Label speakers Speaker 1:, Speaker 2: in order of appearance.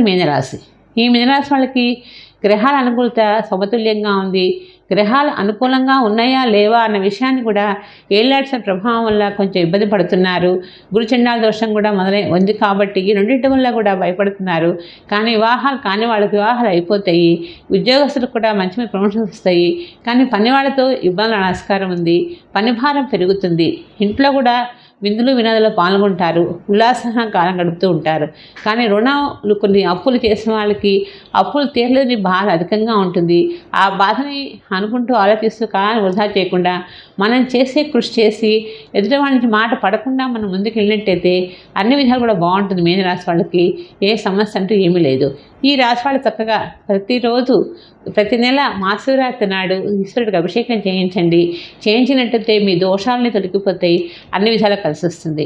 Speaker 1: మీనరాశి. ఈ మీనరాశి వాళ్ళకి గ్రహాల అనుకూలత సమతుల్యంగా ఉంది. గ్రహాలు అనుకూలంగా ఉన్నాయా లేవా అన్న విషయాన్ని కూడా ఏలాడ్సిన ప్రభావం వల్ల కొంచెం ఇబ్బంది పడుతున్నారు. గురుచండాల దోషం కూడా మొదలై ఉంది కాబట్టి ఈ రెండింటి వల్ల కూడా భయపడుతున్నారు. కానీ వివాహాలు కాని వాళ్ళకి వివాహాలు అయిపోతాయి. ఉద్యోగస్తులకు కూడా మంచి మంచి ప్రమోషన్స్ వస్తాయి. కానీ పని వాళ్ళతో ఇబ్బందుల ఆస్కారం ఉంది. పని భారం పెరుగుతుంది. ఇంట్లో కూడా విందులు వినోదాలు పాల్గొంటారు. ఉల్లాసంగా కాలం గడుపుతూ ఉంటారు. కానీ రుణాలు కొన్ని అప్పులు చేసిన వాళ్ళకి అప్పులు తీరలేని బాధ అధికంగా ఉంటుంది. ఆ బాధని అనుకుంటూ ఆలోచిస్తూ కాలాన్ని వృధా చేయకుండా మనం చేసే కృషి చేసి ఎదుటి నుంచి మాట పడకుండా మనం ముందుకు వెళ్ళినట్టయితే అన్ని విధాలు కూడా బాగుంటుంది. మీన రాశి వాళ్ళకి ఏ సమస్య అంటూ ఏమీ లేదు. ఈ రాశి వాళ్ళు చక్కగా ప్రతిరోజు ప్రతి నెల మహాశివరాత్రి నాడు ఈశ్వరుడికి అభిషేకం చేయించండి. చేయించినట్టయితే మీ దోషాలని తొలగిపోతాయి. అన్ని విధాలు కలిసి వస్తుంది